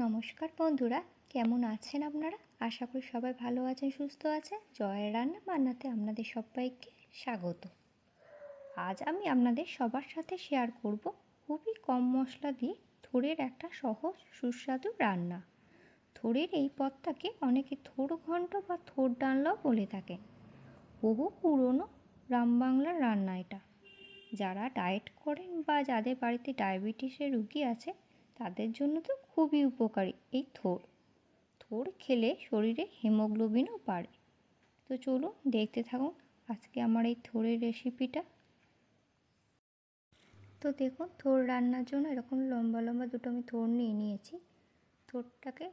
নমস্কার বন্ধুরা, কেমন আছেন আপনারা? আশা করি সবাই ভালো আছেন, সুস্থ আছেন। জয়ের রান্না বান্নাতে আপনাদের সবাইকে স্বাগত। আজ আমি আপনাদের সবার সাথে শেয়ার করব খুবই কম মশলা দিয়ে থোড়ের একটা সহজ, সুস্বাদু রান্না। থোড়ের এই পদটাকে অনেকে থোড় ঘন্ট বা থোড় ডালনাও বলে থাকে বহু পুরনো গ্রাম বাংলার রান্না এটা। যারা ডায়েট করেন বা যাদের বাড়িতে ডায়াবেটিসের রুগী আছে তাদের জন্য তো খুবই উপকারী। এই থোড় থোড় খেলে শরীরে হিমোগ্লোবিনও বাড়ে। তো চলুন দেখতে থাকুন আজকে আমার এই থোড়ের রেসিপিটা তো দেখুন থোড় রান্নার জন্য এরকম লম্বা লম্বা দুটো আমি থোড় নিয়ে নিয়েছি। থোড়টাকে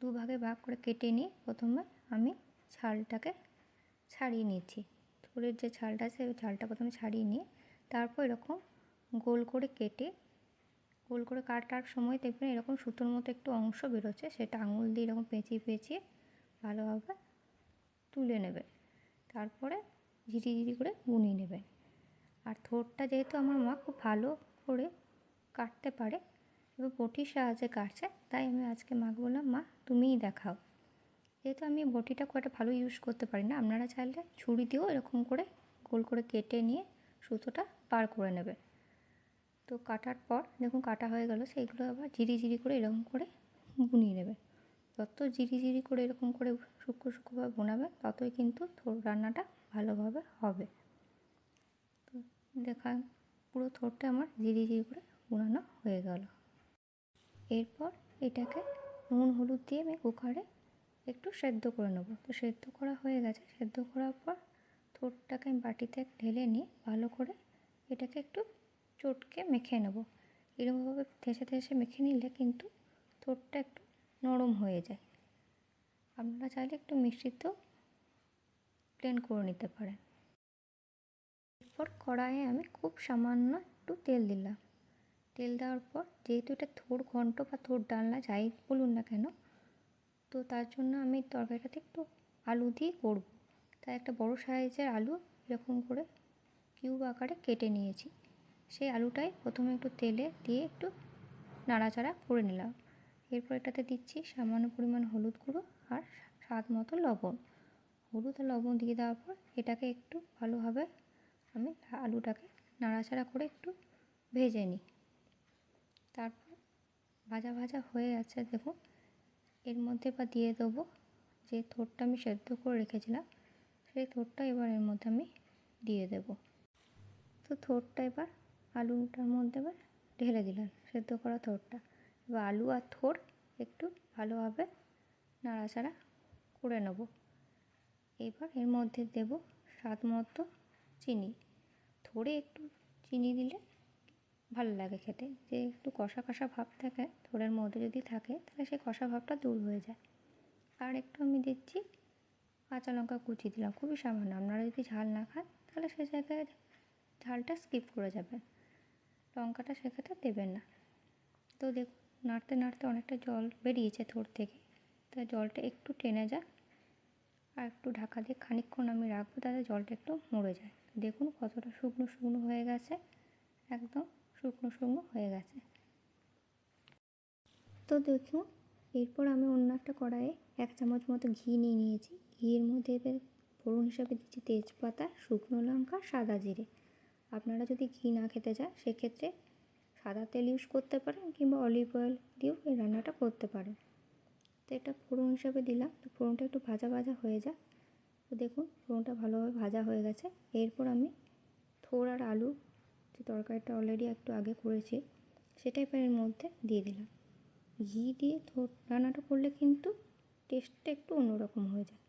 দুভাগে ভাগ করে কেটে নিয়ে প্রথমে আমি ছালটাকে ছাড়িয়ে নিয়েছি থোড়ের যে ছালটা আছে, ওই ছালটা প্রথমে ছাড়িয়ে নিয়ে তারপর এরকম গোল করে কেটে গোল করে কাটার সময় দেখবেন এরকম সুতোর মতো একটু অংশ বেরোচ্ছে, সেটা আঙুল দিয়ে এরকম পেঁচিয়ে পেঁচিয়ে ভালোভাবে তুলে নেবে তারপরে ঝিরি ঝিরি করে বুনিয়ে নেবেন। আর থোরটা যেহেতু আমার মা খুব ভালো করে কাটতে পারে এবার বটির সাহায্যে কাটছে, তাই আমি আজকে মাকে বললাম, মা, তুমিই দেখাও। যেহেতু আমি বটিটা খুব একটা ভালো ইউজ করতে পারি না, আপনারা চাইলে ছুরি দিয়েও এরকম করে গোল করে কেটে নিয়ে সুতোটা পার করে নেবে তো কাটার পর দেখুন কাটা হয়ে গেল, সেইগুলো আবার ঝিরি ঝিরি করে এরকম করে বুনিয়ে নেবে যত ঝিরি ঝিরি করে এরকম করে সূক্ষ্ম সূক্ষ্মভাবে বোনাবে, ততই কিন্তু থোর রান্নাটা ভালোভাবে হবে। তো দেখা, পুরো থোরটা আমার ঝিরি ঝিরি করে বোনানো হয়ে গেল। এরপর এটাকে নুন, হলুদ দিয়ে আমি কুকারে একটু সেদ্ধ করে নেব। তো সেদ্ধ করা হয়ে গেছে, সেদ্ধ করার পর থোরটাকে আমি বাটিতে ঢেলে নিয়ে ভালো করে এটাকে একটু চটকে মেখে নেব। এরকমভাবে থেসে থেসে মেখে নিলে কিন্তু থোরটা একটু নরম হয়ে যায়। আপনারা চাইলে একটু মিষ্টিতেও প্লেন করে নিতে পারেন। এরপর কড়াইয়ে আমি খুব সামান্য একটু তেল দিলাম। তেল দেওয়ার পর যেহেতু এটা থোর ঘন্ট বা থোর ডালনা, যাই বলুন না কেন, তো তার জন্য আমি তরকারিটাতে একটু আলু দিয়ে করব। তাই একটা বড় সাইজের আলু এরকম করে কিউব আকারে কেটে নিয়েছি। সেই আলুটাই প্রথমে একটু তেলে দিয়ে একটু নাড়াচাড়া করে নিলাম। এরপর এটাতে দিচ্ছি সামান্য পরিমাণ হলুদ গুঁড়ো আর স্বাদ মতো লবণ। হলুদ আর লবণ দিয়ে দেওয়ার পর এটাকে একটু ভালোভাবে আমি আলুটাকে নাড়াচাড়া করে একটু ভেজে নিই। তারপর ভাজা ভাজা হয়ে আছে দেখুন। এর মধ্যে বা দিয়ে দেবো যে থোরটা আমি সেদ্ধ করে রেখেছিলাম, সেই থোরটা এবার এর মধ্যে আমি দিয়ে দেব। তো থোরটা এবার আলুটার মধ্যে এবার ঢেলে দিলাম সেদ্ধ করা থোরটা। এবার আলু আর থোর একটু ভালোভাবে নাড়াচাড়া করে নেব। এবার এর মধ্যে দেব স্বাদ মতো চিনি। থোড়ে একটু চিনি দিলে ভালো লাগে খেতে। যে একটু কষা কষা ভাব থাকে থোড়ের মধ্যে যদি থাকে, তাহলে সেই কষা ভাবটা দূর হয়ে যায়। আর একটু আমি দিচ্ছি কাঁচা লঙ্কা কুচি দিলাম, খুবই সামান্য। আপনারা যদি ঝাল না খান, তাহলে সে জায়গায় ঝালটা স্কিপ করে যাবেন। লঙ্কাটা সেক্ষেত্রে দেবেন না। তো দেখুন, নাড়তে নাড়তে অনেকটা জল বেরিয়েছে থোর থেকে। তা জলটা একটু টেনে যাক। আর একটু ঢাকা দিয়ে খানিকক্ষণ আমি রাখব তাতে জলটা একটু মরে যায়। দেখুন কতটা শুকনো শুকনো হয়ে গেছে। একদম শুকনো শুকনো হয়ে গেছে। তো দেখুন, এরপর আমি অন্য একটা কড়াইয়ে এক চামচ মতো ঘি নিয়ে নিয়েছি। ঘিয়ের মধ্যে এবার ফোড়ন হিসাবে দিচ্ছি তেজপাতা, শুকনো লঙ্কা, সাদা জিরে। আপনারা যদি ঘি না খেতে চান, সেক্ষেত্রে সাদা তেল ইউজ করতে পারেন কিংবা অলিভ অয়েল দিয়েও এই রান্নাটা করতে পারেন। তো এটা ফোড়ন হিসাবে দিলাম। তো ফোড়নটা একটু ভাজা ভাজা হয়ে যায় তো দেখুন, ফোড়নটা ভালোভাবে ভাজা হয়ে গেছে। এরপর আমি থোর আর আলু যে তরকারিটা অলরেডি একটু আগে করেছি সেটাই এর মধ্যে দিয়ে দিলাম। ঘি দিয়ে থোর রান্নাটা করলে কিন্তু টেস্টটা একটু অন্যরকম হয়ে যায়।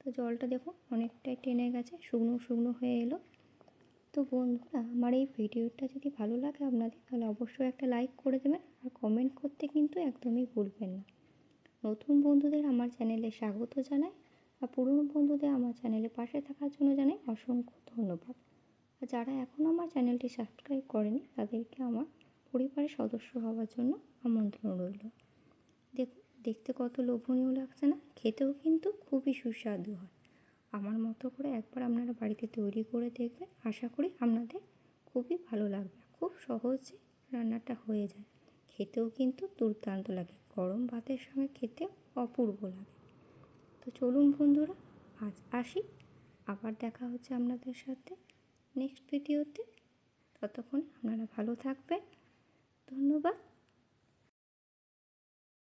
তো জলটা দেখুন, অনেকটাই টেনে গেছে, শুকনো শুকনো হয়ে এলো। তো বন্ধুরা, আমার এই ভিডিওটা যদি ভালো লাগে আপনাদের, তাহলে অবশ্যই একটা লাইক করে দেবেন আর কমেন্ট করতে কিন্তু একদমই ভুলবেন না। নতুন বন্ধুদের আমার চ্যানেলে স্বাগত জানাই আর পুরনো বন্ধুদের আমার চ্যানেলে পাশে থাকার জন্য জানাই অসংখ্য ধন্যবাদ। আর যারা এখনও আমার চ্যানেলটি সাবস্ক্রাইব করেনি, তাদেরকে আমার পরিবারের সদস্য হওয়ার জন্য আমন্ত্রণ রইল। দেখুন, দেখতে কত লোভনীয় লাগছে না? খেতেও কিন্তু খুবই সুস্বাদু হয়। আমার মতো করে একবার আপনারা বাড়িতে তৈরি করে দেখবেন। আশা করি আপনাদের খুবই ভালো লাগবে। খুব সহজে রান্নাটা হয়ে যায়। খেতেও কিন্তু দুর্দান্ত লাগে। গরম ভাতের সঙ্গে খেতে অপূর্ব লাগে। তো চলুন বন্ধুরা, আজ আসি। আবার দেখা হচ্ছে আপনাদের সাথে নেক্সট ভিডিওতে ততক্ষণ আপনারা ভালো থাকবেন। ধন্যবাদ।